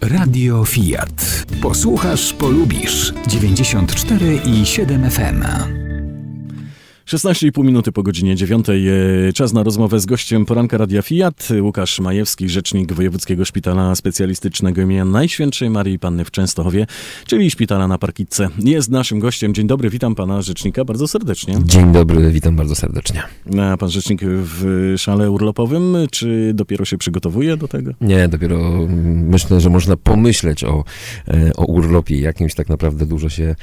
Radio Fiat. Posłuchasz, polubisz. 94 i 7 FM. 16,5 minuty po godzinie 9. E, Czas na rozmowę z gościem poranka Radia Fiat. Łukasz Majewski, rzecznik Wojewódzkiego Szpitala Specjalistycznego imienia Najświętszej Marii Panny w Częstochowie, czyli szpitala na Parkitce. Jest naszym gościem. Dzień dobry, witam pana rzecznika bardzo serdecznie. Dzień dobry, witam bardzo serdecznie. A pan rzecznik w szale urlopowym, czy dopiero się przygotowuje do tego? Nie, dopiero mm, myślę, że można pomyśleć o, e, o urlopie. Jakimś tak naprawdę dużo się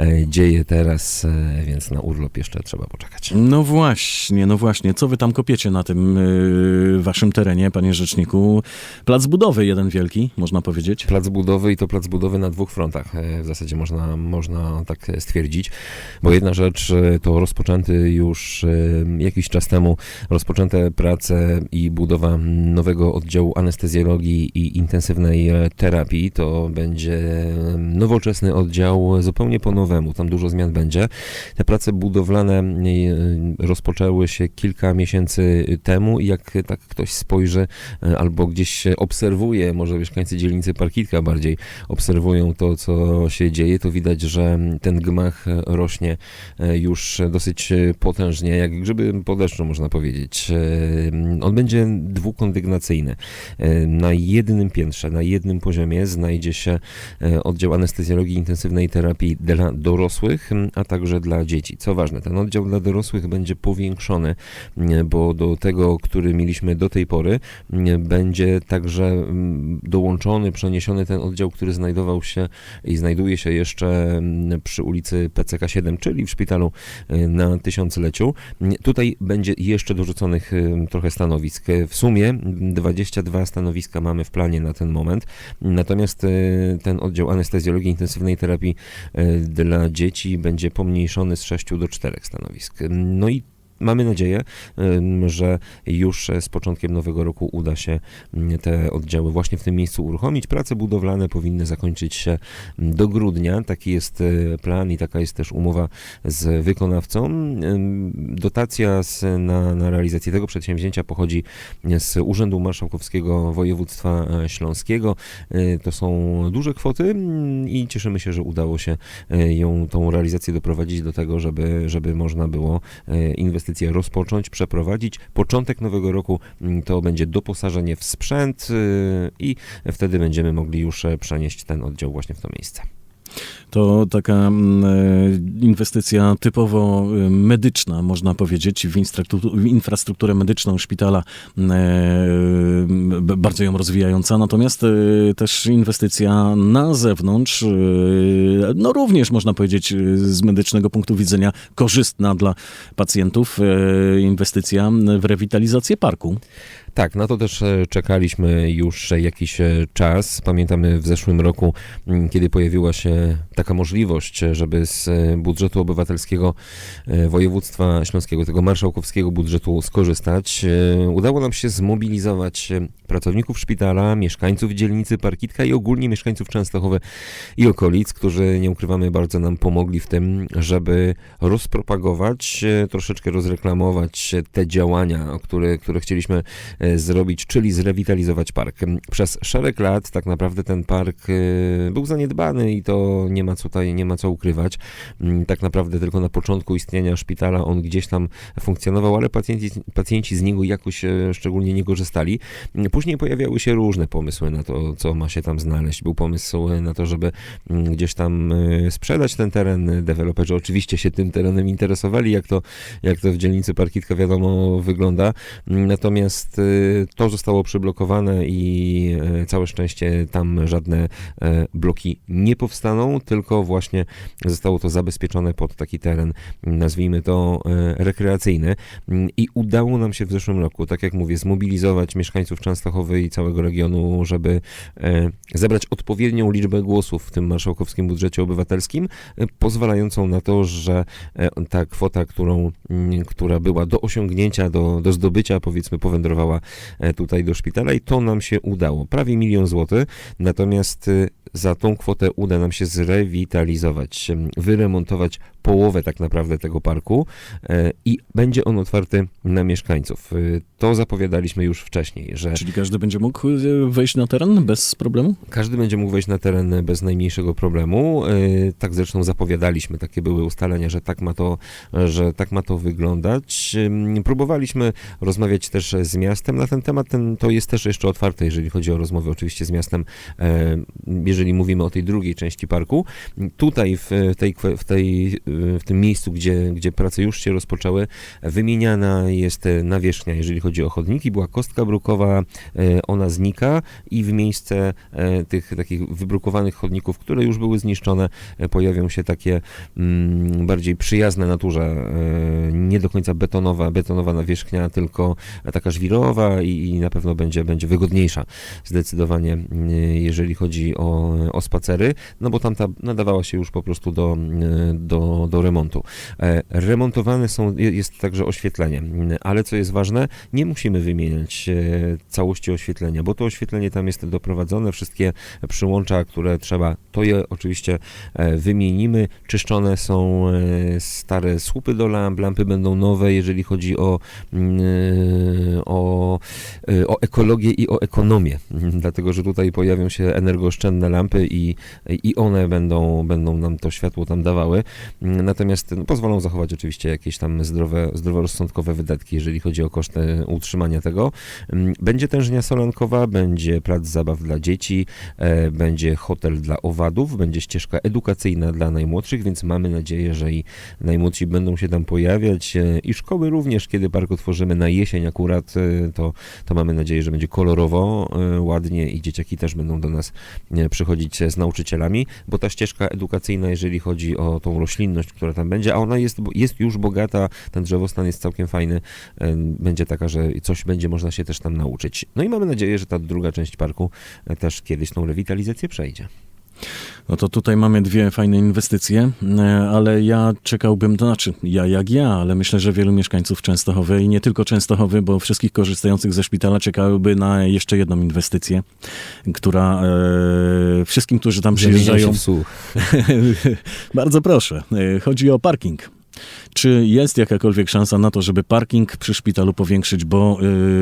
e, dzieje teraz, więc na urlop jeszcze trzeba poczekać. No właśnie, no właśnie. Co wy tam kopiecie na tym y, waszym terenie, panie rzeczniku? Plac budowy jeden wielki, można powiedzieć. Plac budowy i to plac budowy na dwóch frontach. e, W zasadzie można, można tak e, stwierdzić, bo jedna rzecz e, to rozpoczęty już jakiś czas temu rozpoczęte prace i budowa nowego oddziału anestezjologii i intensywnej terapii. To będzie nowoczesny oddział zupełnie po nowemu. Tam dużo zmian będzie. Te prace budowlane e, rozpoczęły się kilka miesięcy temu i jak tak ktoś spojrzy e, albo gdzieś obserwuje, może mieszkańcy dzielnicy Parkitka bardziej obserwują to, co się dzieje, to widać, że ten gmach rośnie e, już dosyć potężnie, jak grzyby po deszczu można powiedzieć. On będzie dwukondygnacyjny. Na jednym piętrze, na jednym poziomie znajdzie się oddział anestezjologii intensywnej terapii dla dorosłych, a także dla dzieci. Co ważne, ten oddział dla dorosłych będzie powiększony, bo do tego, który mieliśmy do tej pory, będzie także m, dołączony, przeniesiony ten oddział, który znajdował się i znajduje się jeszcze m, przy ulicy PCK 7, czyli w szpitalu e, na tysiącleciu. Tutaj będzie jeszcze dorzuconych trochę stanowisk. E, W sumie m, 22 stanowiska mamy w planie na ten moment. Natomiast e, ten oddział anestezjologii intensywnej terapii dla dzieci będzie pomniejszony z 6 do 4 stanowisk. No i Mamy nadzieję, że już e, z początkiem nowego roku uda się te oddziały właśnie w tym miejscu uruchomić. Prace budowlane powinny zakończyć się do grudnia. Taki jest e, plan i taka jest też umowa z wykonawcą. Dotacja z, na, na realizację tego przedsięwzięcia pochodzi z Urzędu Marszałkowskiego Województwa e, Śląskiego. To są duże kwoty i cieszymy się, że udało się ją, tą realizację doprowadzić do tego, żeby, żeby można było e, rozpocząć, przeprowadzić. Początek nowego roku mm, to będzie doposażenie w sprzęt e, i wtedy będziemy mogli już e, przenieść ten oddział właśnie w to miejsce. To taka mm, e, inwestycja typowo e, medyczna, można powiedzieć, w, infrastrukturę medyczną szpitala, e, b- bardzo ją rozwijająca, natomiast e, też inwestycja na zewnątrz, e, no również można powiedzieć e, z medycznego punktu widzenia korzystna dla pacjentów, e, inwestycja w rewitalizację parku. Tak, na to też e, czekaliśmy już e, jakiś e, czas. Pamiętamy w zeszłym roku, m, kiedy pojawiła się taka możliwość, e, żeby z e, budżetu obywatelskiego e, województwa śląskiego, tego marszałkowskiego budżetu skorzystać. Udało nam się zmobilizować pracowników szpitala, mieszkańców dzielnicy Parkitka i ogólnie mieszkańców Częstochowy i okolic, którzy, nie ukrywamy, bardzo nam pomogli w tym, żeby rozpropagować, troszeczkę rozreklamować te działania, które, które chcieliśmy zrobić, czyli zrewitalizować park. Przez szereg lat tak naprawdę ten park był zaniedbany i to nie ma co tutaj, nie ma co ukrywać. Mm, Tak naprawdę tylko na początku istnienia szpitala on gdzieś tam funkcjonował, ale pacjenci, pacjenci z niego jakoś e, szczególnie nie korzystali. Mm, Później pojawiały się różne pomysły na to, co ma się tam znaleźć. Był pomysł e, na to, żeby mm, gdzieś tam e, sprzedać ten teren. Deweloperzy oczywiście się tym terenem interesowali, jak to, jak to w dzielnicy Parkitka wiadomo wygląda. Natomiast to zostało przyblokowane i całe szczęście tam żadne bloki nie powstaną, tylko właśnie zostało to zabezpieczone pod taki teren, nazwijmy to e, rekreacyjny. Mm, I udało nam się w zeszłym roku, tak jak mówię, zmobilizować mieszkańców Częstochowy i całego regionu, żeby e, zebrać odpowiednią liczbę głosów w tym marszałkowskim budżecie obywatelskim, e, pozwalającą na to, że ta kwota, którą, mm, która była do osiągnięcia, do, do zdobycia, powiedzmy, powędrowała tutaj do szpitala i to nam się udało. Prawie milion złotych, natomiast za tą kwotę uda nam się zrewitalizować, em, wyremontować połowę tak naprawdę tego parku e, i będzie on otwarty na mieszkańców. E, To zapowiadaliśmy już wcześniej, że Czyli każdy będzie mógł e, wejść na teren bez problemu? każdy będzie mógł wejść na teren bez najmniejszego problemu. Tak zresztą zapowiadaliśmy, takie były ustalenia, że tak ma to, że tak ma to wyglądać. Próbowaliśmy rozmawiać też z miastem na ten temat. Ten, to jest też jeszcze otwarte, jeżeli chodzi o rozmowy oczywiście z miastem, jeżeli mówimy o tej drugiej części parku. Tutaj w tej, w tej, w tym miejscu, gdzie, gdzie prace już się rozpoczęły, wymieniana jest nawierzchnia, jeżeli chodzi o chodniki. Była kostka brukowa, e, ona znika i w miejsce e, tych takich wybrukowanych chodników, które już były zniszczone, e, pojawią się takie mm, bardziej przyjazne naturze, e, nie do końca betonowa, betonowa nawierzchnia, tylko taka żwirowa i, i na pewno będzie, będzie wygodniejsza zdecydowanie, jeżeli chodzi o, o spacery, no bo tamta nadawała się już po prostu do, mm, do, remontu. E, Remontowane są, je- jest także oświetlenie, ale co jest ważne, nie musimy wymieniać e, całości oświetlenia, bo to oświetlenie tam jest doprowadzone, wszystkie przyłącza, które trzeba, to je oczywiście e, wymienimy. Czyszczone są stare słupy do lamp, lampy będą nowe, jeżeli chodzi o, mm, o, o ekologię i o ekonomię, dlatego że tutaj pojawią się energooszczędne lampy i, i one będą, będą nam to światło tam dawały. Natomiast no, pozwolą zachować oczywiście jakieś tam zdrowe, zdroworozsądkowe wydatki, jeżeli chodzi o koszty utrzymania tego. Mm, Będzie tężnia solankowa, będzie plac zabaw dla dzieci, e, będzie hotel dla owadów, będzie ścieżka edukacyjna dla najmłodszych, więc mamy nadzieję, że i najmłodsi będą się tam pojawiać e, i szkoły również, kiedy park otworzymy na jesień akurat, e, to, to mamy nadzieję, że będzie kolorowo, ładnie i dzieciaki też będą do nas przychodzić z nauczycielami, bo ta ścieżka edukacyjna, jeżeli chodzi o tą roślinność, która tam będzie, a ona jest, jest już bogata, ten drzewostan jest całkiem fajny, będzie taka, że coś będzie można się też tam nauczyć. No i mamy nadzieję, że ta druga część parku e, też kiedyś tą rewitalizację przejdzie. No to tutaj mamy dwie fajne inwestycje, e, ale ja czekałbym, to znaczy ja jak ja, ale myślę, że wielu mieszkańców Częstochowy i nie tylko Częstochowy, bo wszystkich korzystających ze szpitala czekałyby na jeszcze jedną inwestycję, która e, wszystkim, którzy tam przyjeżdżają, bardzo proszę, e, chodzi o parking. Czy jest jakakolwiek szansa na to, żeby parking przy szpitalu powiększyć, bo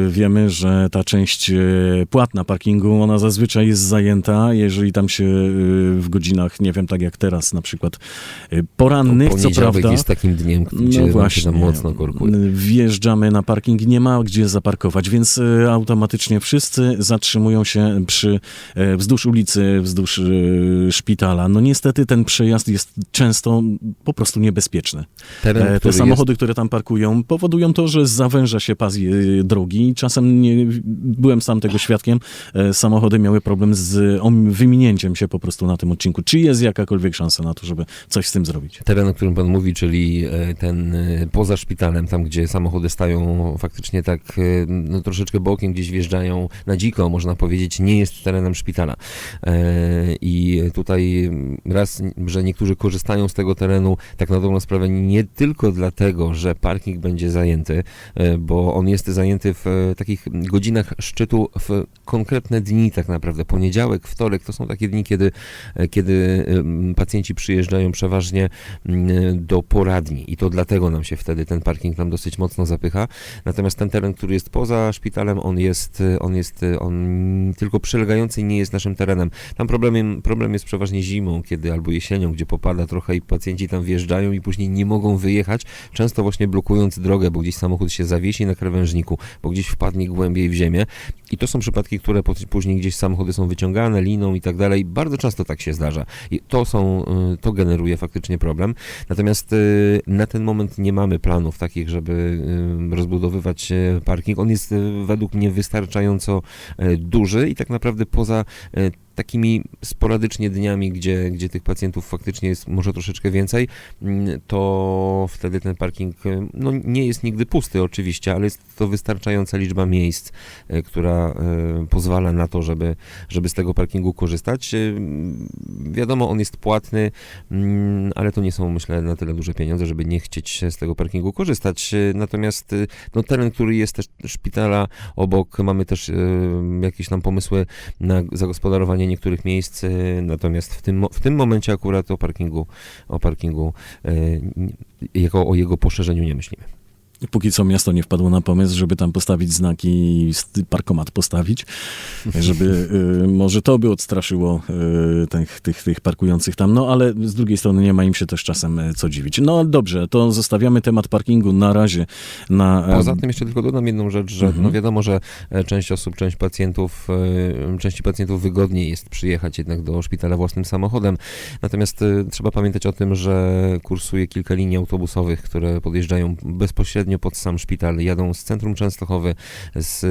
y, wiemy, że ta część y, płatna parkingu, ona zazwyczaj jest zajęta, jeżeli tam się y, w godzinach, nie wiem, tak jak teraz na przykład, porannych, co Poniedziałek prawda, jest takim dniem, no gdzie nam właśnie, mocno korkuje. wjeżdżamy na parking, nie ma gdzie zaparkować, więc automatycznie wszyscy zatrzymują się przy, wzdłuż ulicy, wzdłuż szpitala. No niestety ten przejazd jest często po prostu niebezpieczny. Teren, E, Te samochody, które tam parkują, powodują to, że zawęża się pas e, drogi. Czasem nie, byłem sam tego świadkiem. E, Samochody miały problem z om- wyminięciem się po prostu na tym odcinku. Czy jest jakakolwiek szansa na to, żeby coś z tym zrobić? Teren, o którym pan mówi, czyli ten poza szpitalem, tam gdzie samochody stają faktycznie tak no, troszeczkę bokiem, gdzieś wjeżdżają na dziko, można powiedzieć, nie jest terenem szpitala. I tutaj raz, że niektórzy korzystają z tego terenu, tak na dobrą sprawę nie tylko dlatego, że parking będzie zajęty, e, bo on jest zajęty w e, takich godzinach szczytu w konkretne dni tak naprawdę. Poniedziałek, wtorek to są takie dni, kiedy, e, kiedy pacjenci przyjeżdżają przeważnie do poradni i to dlatego nam się wtedy ten parking tam dosyć mocno zapycha. Natomiast ten teren, który jest poza szpitalem, on jest, on jest, on tylko przylegający nie jest naszym terenem. Tam problemem, problem jest przeważnie zimą, kiedy albo jesienią, gdzie popada trochę i pacjenci tam wjeżdżają i później nie mogą wyjechać, często właśnie blokując drogę, bo gdzieś samochód się zawiesi na krawężniku, bo gdzieś wpadnie głębiej w ziemię. I to są przypadki, które później gdzieś samochody są wyciągane liną i tak dalej. Bardzo często tak się zdarza. I to są, y, to generuje faktycznie problem. Natomiast y, na ten moment nie mamy planów takich, żeby y, rozbudowywać parking. On jest według mnie wystarczająco duży i tak naprawdę poza takimi sporadycznie dniami, gdzie, gdzie tych pacjentów faktycznie jest może troszeczkę więcej, mm, to wtedy ten parking e, no, nie jest nigdy pusty oczywiście, ale jest to wystarczająca liczba miejsc, e, która e, pozwala na to, żeby, żeby z tego parkingu korzystać. E, Wiadomo, on jest płatny, mm, ale to nie są myślę na tyle duże pieniądze, żeby nie chcieć z tego parkingu korzystać. Natomiast no, teren, który jest też szpitala obok, mamy też jakieś tam pomysły na zagospodarowanie niektórych miejsc, e, natomiast w tym, w tym momencie akurat o parkingu, o parkingu n- jako o jego poszerzeniu nie myślimy. Póki co miasto nie wpadło na pomysł, żeby tam postawić znaki i parkomat postawić, żeby y, może to by odstraszyło y, tych, tych, tych parkujących tam. No ale z drugiej strony nie ma im się też czasem y, co dziwić. No dobrze, to zostawiamy temat parkingu na razie na... Poza tym jeszcze tylko dodam jedną rzecz, że Mhm. no wiadomo, że e, część osób, część pacjentów, e, części pacjentów wygodniej jest przyjechać jednak do szpitala własnym samochodem. Natomiast e, trzeba pamiętać o tym, że kursuje kilka linii autobusowych, które podjeżdżają bezpośrednio pod sam szpital, jadą z centrum Częstochowy, z e,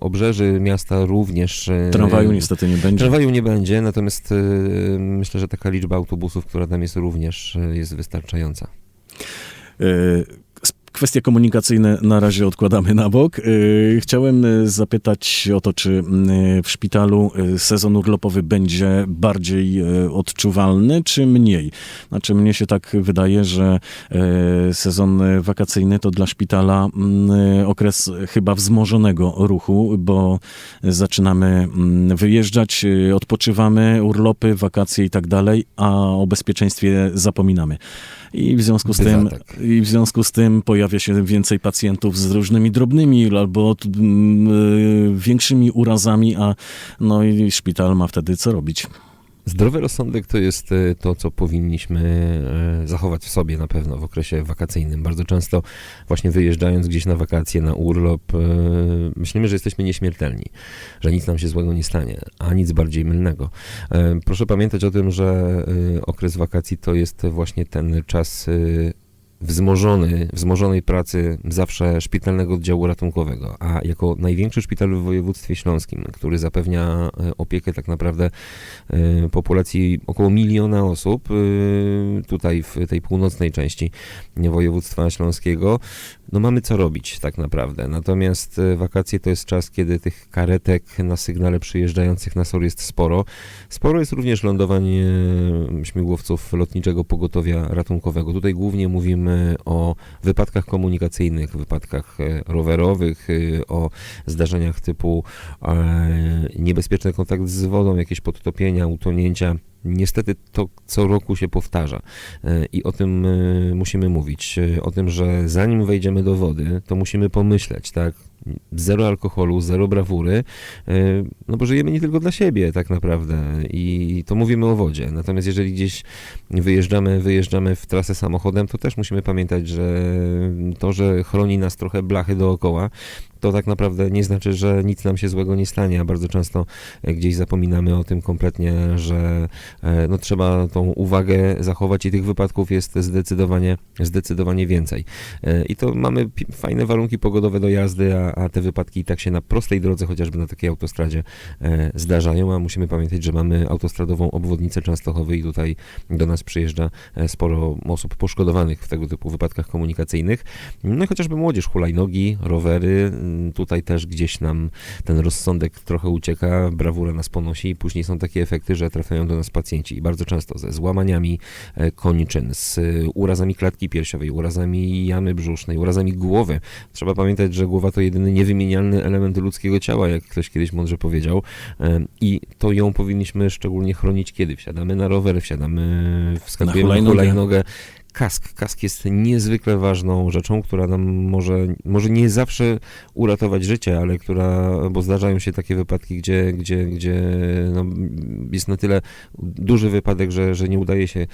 obrzeży miasta również. e, Tramwaju niestety nie będzie. Tramwaju nie będzie, natomiast e, myślę, że taka liczba autobusów, która tam jest również e, jest wystarczająca. Y, Kwestie komunikacyjne na razie odkładamy na bok. Y, Chciałem y, zapytać o to, czy y, w szpitalu sezon urlopowy będzie bardziej odczuwalny, czy mniej? Znaczy, mnie się tak wydaje, że sezon wakacyjny to dla szpitala y, okres chyba wzmożonego ruchu, bo zaczynamy y, wyjeżdżać, odpoczywamy, urlopy, wakacje i tak dalej, a o bezpieczeństwie zapominamy. I w związku z Bywa tym, tak. i w związku z tym pojawia się więcej pacjentów z różnymi drobnymi albo t- m, y, większymi urazami, a no i szpital ma wtedy co robić. Zdrowy rozsądek to jest e, to, co powinniśmy e, zachować w sobie na pewno w okresie wakacyjnym. Bardzo często właśnie wyjeżdżając gdzieś na wakacje, na urlop, myślimy, że jesteśmy nieśmiertelni, że nic nam się złego nie stanie, a nic bardziej mylnego. Proszę pamiętać o tym, że okres wakacji to jest właśnie ten czas wzmożony, wzmożonej pracy zawsze szpitalnego oddziału ratunkowego, a jako największy szpital w województwie śląskim, który zapewnia e, opiekę tak naprawdę e, populacji około miliona osób e, tutaj w tej północnej części województwa śląskiego, no mamy co robić tak naprawdę. Natomiast wakacje to jest czas, kiedy tych karetek na sygnale przyjeżdżających na SOR jest sporo. Sporo jest również lądowań śmigłowców lotniczego pogotowia ratunkowego. Tutaj głównie mówimy o wypadkach komunikacyjnych, wypadkach e, rowerowych, e, o zdarzeniach typu e, niebezpieczny kontakt z wodą, jakieś podtopienia, utonięcia. Niestety to co roku się powtarza E, i o tym e, musimy mówić. E, O tym, że zanim wejdziemy do wody, to musimy pomyśleć, tak? Zero alkoholu, zero brawury, no bo żyjemy nie tylko dla siebie tak naprawdę i to mówimy o wodzie. Natomiast jeżeli gdzieś wyjeżdżamy, wyjeżdżamy w trasę samochodem, to też musimy pamiętać, że to, że chroni nas trochę blachy dookoła, to tak naprawdę nie znaczy, że nic nam się złego nie stanie, a bardzo często e, gdzieś zapominamy o tym kompletnie, że e, no, trzeba tą uwagę zachować i tych wypadków jest zdecydowanie, zdecydowanie więcej. E, I to mamy fajne warunki pogodowe do jazdy, a, a te wypadki i tak się na prostej drodze, chociażby na takiej autostradzie zdarzają, a musimy pamiętać, że mamy autostradową obwodnicę Częstochowy i tutaj do nas przyjeżdża sporo osób poszkodowanych w tego typu wypadkach komunikacyjnych. No i chociażby młodzież, hulajnogi, rowery, tutaj też gdzieś nam ten rozsądek trochę ucieka, brawura nas ponosi i później są takie efekty, że trafiają do nas pacjenci i bardzo często ze złamaniami e, kończyn, z e, urazami klatki piersiowej, urazami jamy brzusznej, urazami głowy. Trzeba pamiętać, że głowa to jedyny niewymienialny element ludzkiego ciała, jak ktoś kiedyś mądrze powiedział e, i to ją powinniśmy szczególnie chronić, kiedy wsiadamy na rower, wsiadamy, wskakujemy na hulajnogę. hulajnogę, kask. Kask jest niezwykle ważną rzeczą, która nam może, może nie zawsze uratować życie, ale która, bo zdarzają się takie wypadki, gdzie, gdzie, gdzie no, jest na tyle duży wypadek, że, że nie udaje się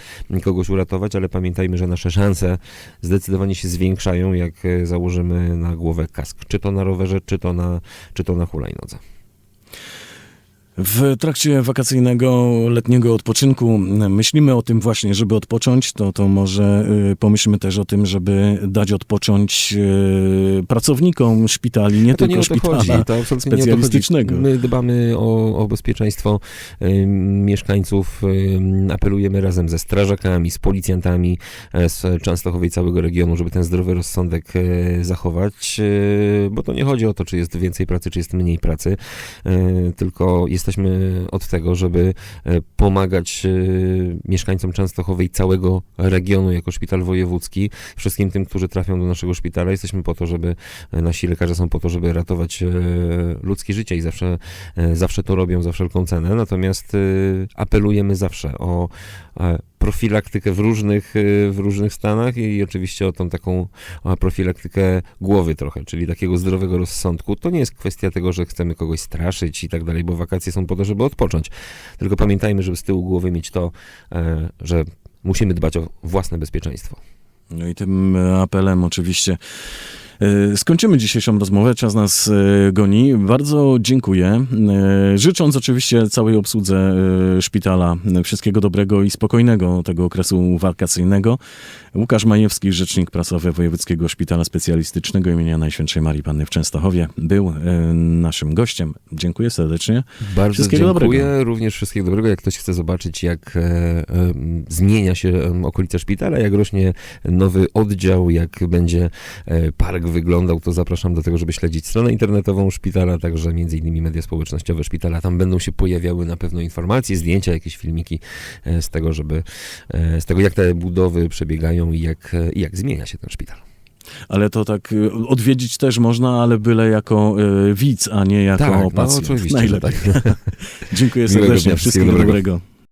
kogoś uratować, ale pamiętajmy, że nasze szanse zdecydowanie się zwiększają, jak e, założymy na głowę kask. Czy to na rowerze, czy to na, czy to na hulajnodze. W trakcie wakacyjnego, letniego odpoczynku myślimy o tym właśnie, żeby odpocząć, to, to może y, pomyślmy też o tym, żeby dać odpocząć y, pracownikom szpitali, nie No tylko nie szpitala. chodzi, to specjalistycznego. My dbamy o, o bezpieczeństwo ym, mieszkańców, ym, apelujemy razem ze strażakami, z policjantami e, z Częstochowej całego regionu, żeby ten zdrowy rozsądek e, zachować, e, bo to nie chodzi o to, czy jest więcej pracy, czy jest mniej pracy, e, tylko jest jesteśmy od tego, żeby e, pomagać e, mieszkańcom Częstochowy i całego regionu jako szpital wojewódzki, wszystkim tym, którzy trafią do naszego szpitala. Jesteśmy po to, żeby e, nasi lekarze są po to, żeby ratować ludzkie życie i zawsze, zawsze to robią za wszelką cenę. Natomiast apelujemy zawsze o profilaktykę w różnych, e, w różnych stanach i oczywiście o tą taką profilaktykę głowy trochę, czyli takiego zdrowego rozsądku. To nie jest kwestia tego, że chcemy kogoś straszyć i tak dalej, bo wakacje są po to, żeby odpocząć. Tylko pamiętajmy, żeby z tyłu głowy mieć to, e, że musimy dbać o własne bezpieczeństwo. No i tym apelem oczywiście skończymy dzisiejszą rozmowę. Czas nas e, goni. Bardzo dziękuję. E, Życząc oczywiście całej obsłudze e, szpitala e, wszystkiego dobrego i spokojnego tego okresu wakacyjnego. Łukasz Majewski, rzecznik prasowy Wojewódzkiego Szpitala Specjalistycznego imienia Najświętszej Marii Panny w Częstochowie, był e, naszym gościem. Dziękuję serdecznie. Bardzo Wszystkiego dziękuję. dobrego. Również wszystkiego dobrego. Jak ktoś chce zobaczyć, jak e, e, zmienia się e, okolica szpitala, jak rośnie nowy oddział, jak będzie e, park wyglądał, to zapraszam do tego, żeby śledzić stronę internetową szpitala, także między innymi media społecznościowe szpitala. Tam będą się pojawiały na pewno informacje, zdjęcia, jakieś filmiki e, z tego, żeby e, z tego, jak te budowy przebiegają i jak, i jak zmienia się ten szpital. Ale to tak e, odwiedzić też można, ale byle jako e, widz, a nie jako Tak, no pacjent. oczywiście, że Najlepiej. tak. Dziękuję serdecznie. Wszystkiego dobrego. dobrego.